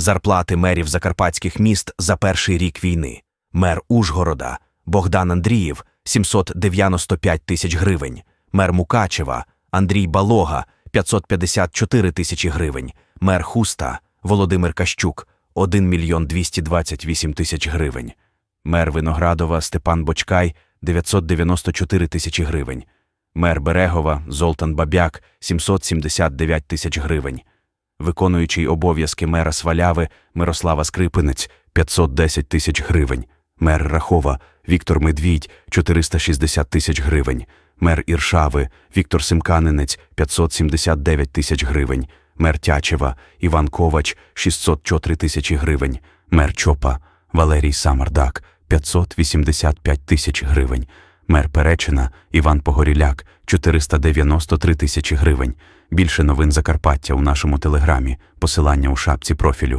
Зарплати мерів закарпатських міст за перший рік війни. Мер Ужгорода Богдан Андрієв 795 тисяч гривень. Мер Мукачева Андрій Балога 554 тисячі гривень. Мер Хуста Володимир Кащук 1 мільйон 228 тисяч гривень. Мер Виноградова Степан Бочкай 994 тисячі гривень. Мер Берегова Золтан Бабяк 779 тисяч гривень. Виконуючий обов'язки мера Сваляви Мирослава Скрипинець 510 тисяч гривень. Мер Рахова Віктор Медвідь 460 тисяч гривень. Мер Іршави Віктор Симканинець 579 тисяч гривень. Мер Тячева Іван Ковач 604 тисячі гривень. Мер Чопа Валерій Самардак 585 тисяч гривень. Мер Перечина Іван Погоріляк 493 тисячі гривень. Більше новин Закарпаття у нашому телеграмі. Посилання у шапці профілю.